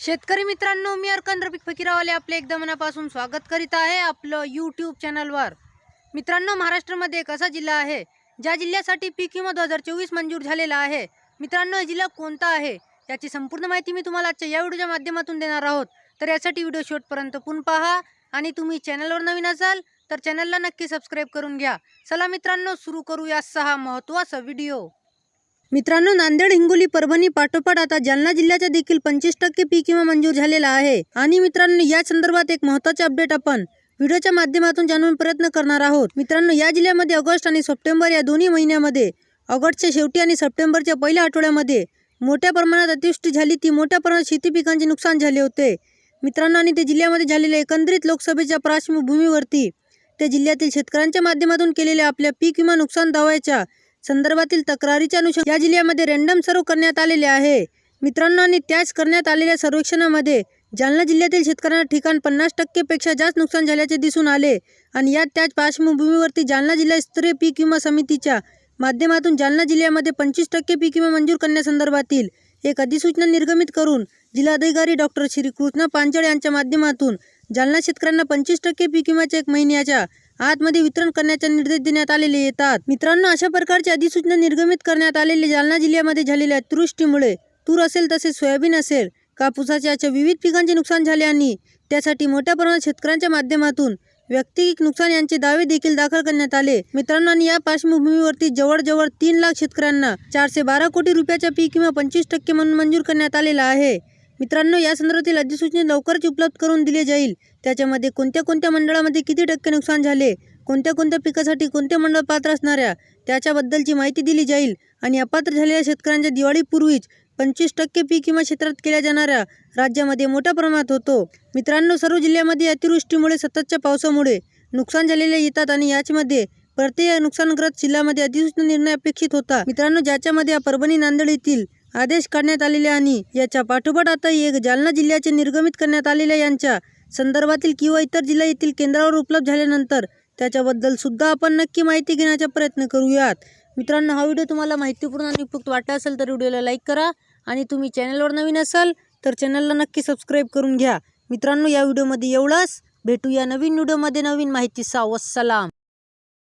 शेतकरी मित्रांनो मी अर्कन रफिक फकीरावाले आपले एकदा मनापासून स्वागत करीत आहे आपलं यूट्यूब चॅनलवर मित्रांनो महाराष्ट्रामध्ये एक असा जिल्हा आहे ज्या जिल्ह्यासाठी पीक विमा दोन हजार चोवीस मंजूर झालेला आहे. मित्रांनो हा जिल्हा कोणता आहे याची संपूर्ण माहिती मी तुम्हाला आजच्या या व्हिडिओच्या माध्यमातून देणार आहोत. तर यासाठी व्हिडिओ शेवटपर्यंत पूर्ण पहा आणि तुम्ही चॅनलवर नवीन असाल तर चॅनलला नक्की सबस्क्राईब करून घ्या. चला मित्रांनो सुरू करूया सहा महत्त्वाचा व्हिडिओ मित्रांनो नांदेड हिंगोली परभणी पाठोपाठ आता जालना जिल्ह्याच्या देखील पंचवीस टक्के पीक विमा मंजूर झालेला आहे. आणि मित्रांनो या संदर्भात एक महत्त्वाचे अपडेट आपण व्हिडिओच्या माध्यमातून जाणून प्रयत्न करणार आहोत. मित्रांनो या जिल्ह्यामध्ये ऑगस्ट आणि सप्टेंबर या दोन्ही महिन्यामध्ये ऑगस्टच्या शेवटी आणि सप्टेंबरच्या पहिल्या आठवड्यामध्ये मोठ्या प्रमाणात अतिवृष्टी झाली. ती मोठ्या प्रमाणात शेती पिकांचे नुकसान झाले होते. मित्रांनो आणि ते जिल्ह्यामध्ये झालेल्या एकंदरीत लोकसभेच्या पार्श्वभूमीवरती त्या जिल्ह्यातील शेतकऱ्यांच्या माध्यमातून केलेल्या आपल्या पीक विमा नुकसान दाव्याच्या संदर्भातील तक्रारीच्या अनुषंगाने या जिल्ह्यामध्ये रँडम सर्व करण्यात आलेले आहे. मित्रांनो आणि त्याच करण्यात आलेल्या सर्वेक्षणामध्ये जालना जिल्ह्यातील शेतकऱ्यांना ठिकाण पन्नास टक्केपेक्षा जास्त नुकसान झाल्याचे दिसून आले. आणि यात त्याच पार्श्वभूमीवरती जालना जिल्हा स्तरीय पीक विमा समितीच्या माध्यमातून जालना जिल्ह्यामध्ये पंचवीस टक्के पीक विमा मंजूर करण्यासंदर्भातील एक अधिसूचना निर्गमित करून जिल्हाधिकारी डॉक्टर श्री कृष्णा पांचळे यांच्या माध्यमातून जालना शेतकऱ्यांना पंचवीस टक्के पीक विम्याच्या एक महिन्याच्या आतमध्ये वितरण करण्याचे निर्देश देण्यात आलेले येतात. मित्रांनो अशा प्रकारची अधिसूचना निर्गमित करण्यात आलेले जालना जिल्ह्यामध्ये झालेल्या अतिवृष्टीमुळे तूर असेल तसेच सोयाबीन असेल कापूसाच्या अशा विविध पिकांचे नुकसान झाले आणि त्यासाठी मोठ्या प्रमाणात शेतकऱ्यांच्या माध्यमातून व्यक्तिगत नुकसान यांचे दावे देखील दाखल करण्यात आले. मित्रांनो आणि या पार्श्वभूमीवरती जवळजवळ तीन लाख शेतकऱ्यांना चारशे बारा कोटी रुपयाच्या पीक किंवा पंचवीस टक्के म्हणून मंजूर करण्यात आलेला आहे. मित्रांनो या संदर्भातील अधिसूचना लवकरच उपलब्ध करून दिली जाईल. त्याच्यामध्ये कोणत्या कोणत्या मंडळामध्ये किती टक्के नुकसान झाले कोणत्या कोणत्या पिकासाठी कोणते मंडळ पात्र असणाऱ्या त्याच्याबद्दलची माहिती दिली जाईल. आणि अपात्र झालेल्या शेतकऱ्यांच्या दिवाळीपूर्वीच पंचवीस टक्के पीक विमा क्षेत्रात केल्या जाणाऱ्या राज्यामध्ये मोठ्या प्रमाणात होतो. मित्रांनो सर्व जिल्ह्यामध्ये अतिवृष्टीमुळे सततच्या पावसामुळे नुकसान झालेले येतात आणि याच्यामध्ये प्रत्येक नुकसानग्रस्त जिल्ह्यामध्ये अधिसूचना निर्णय अपेक्षित होता. मित्रांनो ज्याच्यामध्ये परभणी नांदेड येथील आदेश काढण्यात आलेले आणि याच्या पाठोपाठ आता एक जालना जिल्ह्याचे निर्गमित करण्यात आलेल्या यांच्या संदर्भातील किंवा इतर जिल्हा येथील केंद्रावर उपलब्ध झाल्यानंतर त्याच्याबद्दल सुद्धा आपण नक्की माहिती घेण्याचा प्रयत्न करूयात. मित्रांनो हा व्हिडिओ तुम्हाला माहितीपूर्ण आणि उपयुक्त वाटला असेल तर व्हिडिओला लाईक करा आणि तुम्ही चॅनलवर नवीन असाल तर चॅनलला नक्की सबस्क्राईब करून घ्या. मित्रांनो या व्हिडिओमध्ये एवढंच. भेटूया नवीन व्हिडिओमध्ये नवीन माहितीचा. वस्सलाम.